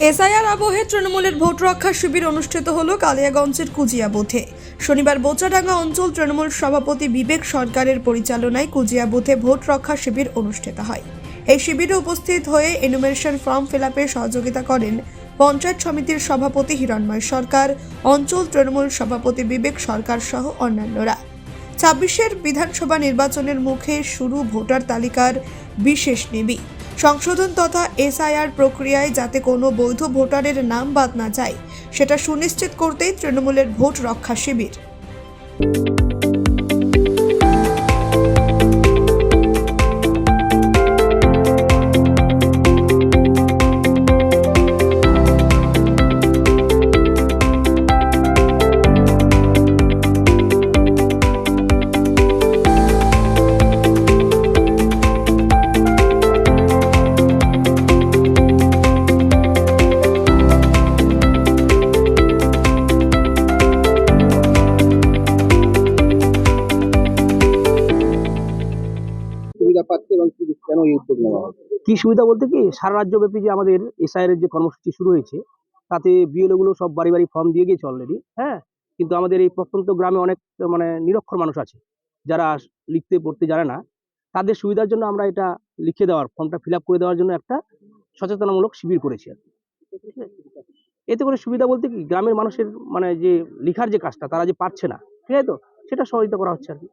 SIR আবহে তৃণমূলের vote রক্ষা শিবির অনুষ্ঠিত হল কালিয়াগঞ্জের কুজিয়া বুথে। শনিবার বোচাডাঙ্গা অঞ্চল তৃণমূল সভাপতি বিবেক সরকারের পরিচালনায় কুজিয়া বুথে ভোট রক্ষা শিবির অনুষ্ঠিত হয়। এই শিবিরে উপস্থিত হয়ে এনুমেরেশন ফর্ম ফিল সহযোগিতা করেন পঞ্চায়েত সমিতির সভাপতি হিরণময় সরকার, অঞ্চল তৃণমূল সভাপতি বিবেক সরকার সহ অন্যান্যরা। ছাব্বিশের বিধানসভা নির্বাচনের মুখে শুরু ভোটার তালিকার বিশেষ নিবি। সংশোধন তথা এসআইআর প্রক্রিয়ায় যাতে কোনো বৈধ ভোটারের নাম বাদ না যায়, সেটা সুনিশ্চিত করতেই তৃণমূলের ভোট রক্ষা শিবির। সুবিধা পাচ্ছে এবং কি কেন এই উদ্যোগ নেওয়া হবে? কি সুবিধা বলতে কি? সারা রাজ্যব্যাপী যে আমাদের এসআইআর এর যে কর্মসূচি শুরু হয়েছে তাতে বিএলও গুলো সব বাড়ি বাড়ি ফর্ম দিয়ে গিয়েছে অলরেডি হ্যাঁ? কিন্তু আমাদের এই প্রত্যন্ত গ্রামে অনেক মানে নিরক্ষর মানুষ আছে যারা লিখতে পড়তে জানে না। তাদের সুবিধার জন্য আমরা এটা লিখে দেওয়ার ফর্মটা ফিল করে দেওয়ার জন্য একটা সচেতনামূলক শিবির করেছি আর। এতে করে সুবিধা বলতে কি? গ্রামের মানুষের মানে যে লেখার যে কাজটা তারা যে পাচ্ছে না ঠিক আছে তো? সেটা সহযোগিতা করা হচ্ছে আর কি।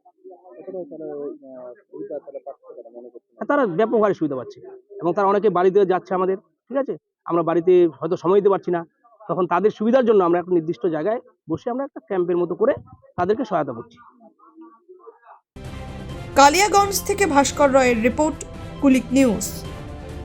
তারা ব্যাপক। ব্যাপকভাবে সুবিধা পাচ্ছে। এবং তারা অনেকে বাড়িতে যাচ্ছে আমাদের, ঠিক আছে? আমরা বাড়িতে হয়তো সময় দিতে পারছি না। তখন তাদের সুবিধার জন্য আমরা একটা নির্দিষ্ট জায়গায় বসে আমরা একটা ক্যাম্পের মতো করে তাদেরকে সহায়তা করছি। কালিয়াগঞ্জ থেকে ভাস্কর রয়ের রিপোর্ট, কুলিক নিউজ।